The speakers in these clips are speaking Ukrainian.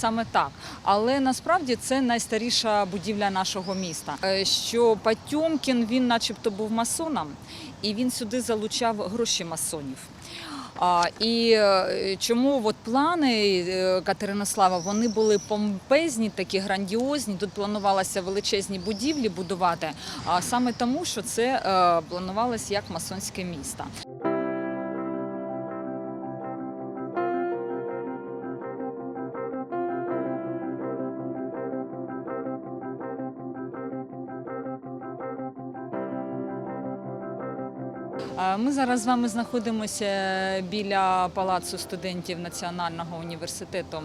саме так. Але насправді це найстаріша будівля нашого міста. Е, Що Потьомкін він, начебто, був масоном, і він сюди залучав гроші масонів. А, і е, чому от плани е, Катеринослава вони були помпезні, такі грандіозні. Тут планувалося величезні будівлі будувати, а саме тому, що це планувалося як масонське місто. Ми зараз з вами знаходимося біля палацу студентів Національного університету. е,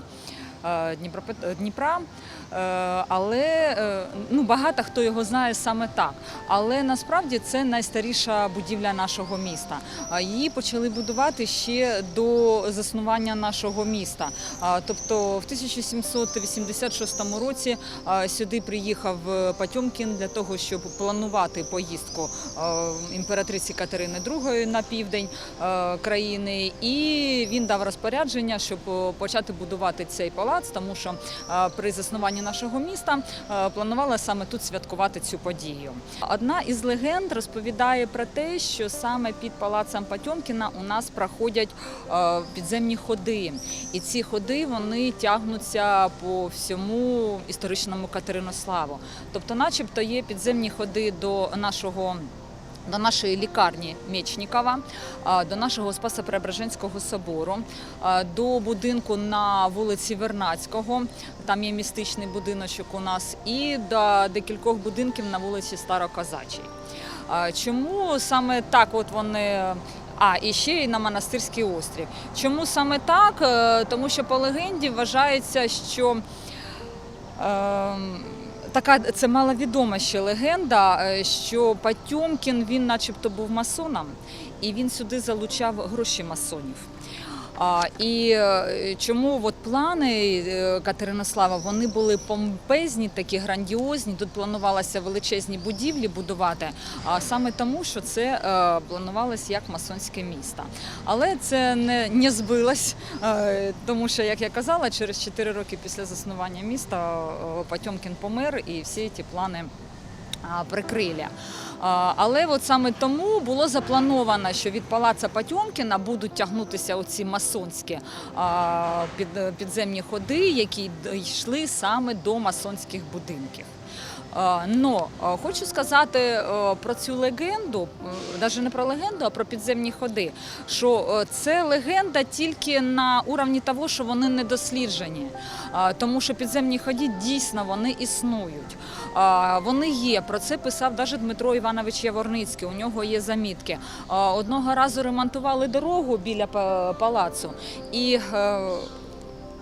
Дніпра. Е, Але е, ну, багато хто його знає саме так. Але насправді це найстаріша будівля нашого міста. Її почали будувати ще до заснування нашого міста. Тобто в 1786 році сюди приїхав е, Потьомкін для того, щоб планувати поїздку е, імператриці Катерини II на південь е, країни. І він дав розпорядження, щоб е, почати будувати цей палац, тому що е, при заснуванні нашого міста е, планували саме тут святкувати цю подію. Одна із легенд розповідає про те, що саме під палацем Потьомкіна у нас проходять е, підземні ходи, і ці ходи вони тягнуться по всьому історичному Катеринославу. Тобто, начебто, є підземні ходи до нашого. До нашої лікарні Мечнікова, до нашого Спасо-Преображенського собору, до будинку на вулиці Вернацького, там є містичний будиночок у нас, і до декількох будинків на вулиці Староказачій. Чому саме так от вони. А, і ще й на монастирський острів. Чому саме так? Е, Тому що по легенді вважається, що Ем, Така це маловідома ще легенда, е, що Патьомкін він, начебто, був масоном, і він сюди залучав гроші масонів. І е, чому от плани е, Катеринослава вони були помпезні, такі грандіозні. Тут планувалося величезні будівлі будувати, а саме тому, що це е, планувалося як масонське місто. Але це не, не збилось, тому що, як я казала, через 4 роки після заснування міста Потьомкін помер і всі ці плани А, Але от саме тому було заплановано, що від палаца Патьомкіна будуть тягнутися оці масонські підземні ходи, які йшли саме до масонських будинків. А, Но хочу сказати е, про цю легенду, навіть не про легенду, а про підземні ходи. Що е, це легенда тільки на уровні того, що вони не досліджені, тому що підземні ходи дійсно вони існують. Вони є. Про це писав навіть Дмитро Іванович Яворницький. У нього є замітки. Одного разу ремонтували дорогу біля палацу і.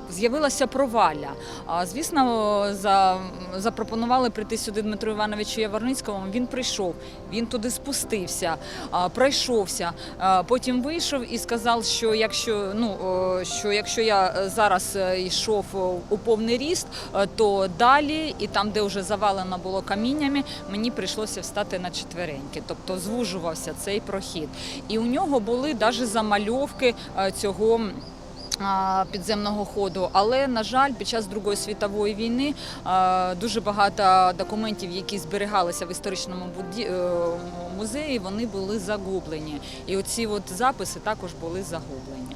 Е, З'явилася провалля. А, Звісно, за, запропонували прийти сюди Дмитру Івановичу Яворницькому. Він прийшов, він туди спустився, а, пройшовся. Потім вийшов і сказав, що якщо, ну, що якщо я зараз е, йшов у повний ріст, е, то далі, і там, де вже завалено було каміннями, мені прийшлося встати на четвереньки. Тобто звужувався цей прохід. І у нього були навіть замальовки е, цього підземного ходу. Але, на жаль, під час Другої світової війни дуже багато документів, які зберігалися в історичному е, музеї, вони були загублені. І оці от записи також були загублені.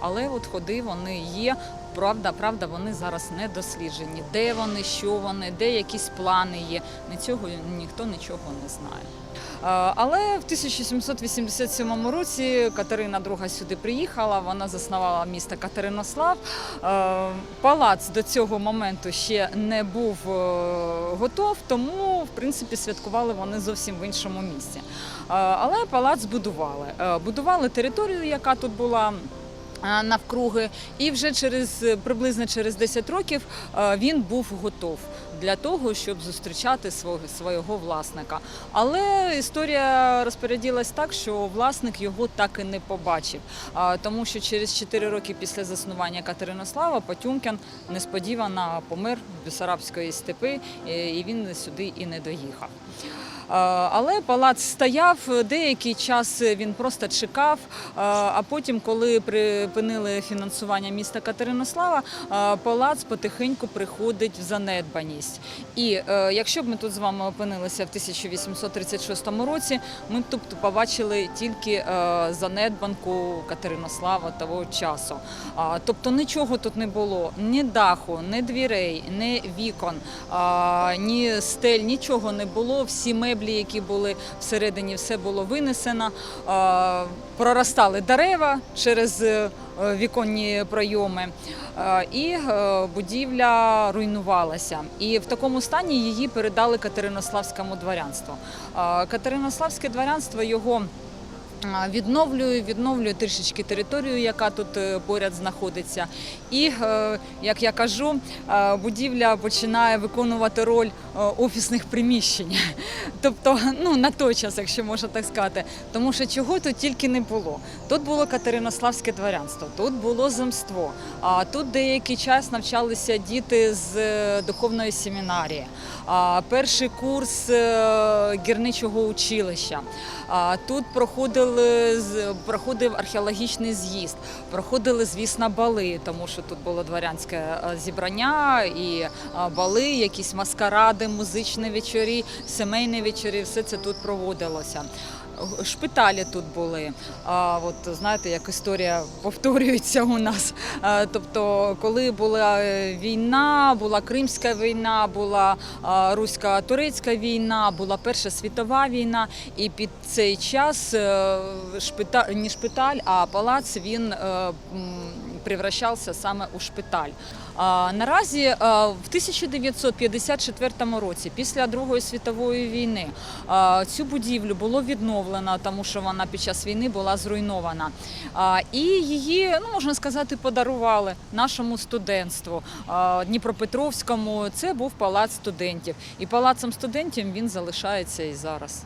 Але от ходи вони є. Правда, правда, вони зараз не досліджені. Де вони, що вони, де якісь плани є. Ні цього ніхто нічого не знає. Е, Але в 1787 році Катерина II сюди приїхала. Вона заснувала місто Катеринослав. Е, Палац до цього моменту ще не був е, готов, тому в принципі святкували вони зовсім в іншому місці. Але палац будували. Будували територію, яка тут була. Навкруги, і вже через приблизно через 10 років він був готов. Для того, щоб зустрічати свого, свого власника. Але історія розпорядилась так, що власник його так і не побачив. Тому що через 4 роки після заснування Катеринослава Потюмкін несподівано помер в Бесарабської степи, і він сюди і не доїхав. А, Але палац стояв деякий час. Він просто чекав. а, А потім, коли припинили фінансування міста Катеринослава, палац потихеньку приходить в занедбаність. І е, якщо б ми тут з вами опинилися в 1836 році, ми б тут побачили тільки е, занедбанку Катеринослава того часу. Тобто нічого тут не було: ні даху, ні дверей, ні вікон, ні стель, нічого не було. Всі меблі, які були всередині, все було винесено. Проростали дерева через е, віконні пройоми, і е, будівля руйнувалася. І в такому стані її передали Катеринославському дворянству. Катеринославське дворянство його. А, Відновлює, відновлює трішечки територію, яка тут е, поряд знаходиться. І, е, як я кажу, е, будівля починає виконувати роль офісних приміщень. Тобто, ну на той час, якщо можна так сказати, тому що чого тут тільки не було. Тут було Катеринославське дворянство, тут було земство, а тут деякий час навчалися діти з духовної семінарії. Перший курс гірничого училища. Тут проходили з- проходив археологічний з'їзд, проходили, звісно, бали, тому що тут було дворянське е, зібрання і е, бали, якісь маскаради, музичні вечорі, сімейні вечорі, все це тут проводилося. Шпиталі тут були. А, от знаєте, як історія повторюється у нас. Тобто, коли була е, війна, була Кримська війна, була а, русько-турецька війна, була Перша світова війна, і під цей час е, шпиталь, не шпиталь, а палац він е, превращався саме у шпиталь. А, Наразі в 1954 році, після Другої світової війни, цю будівлю було відновлено, тому що вона під час війни була зруйнована. І її, ну можна сказати, подарували нашому студентству Дніпропетровському. Це був палац студентів, і палацом студентів він залишається і зараз.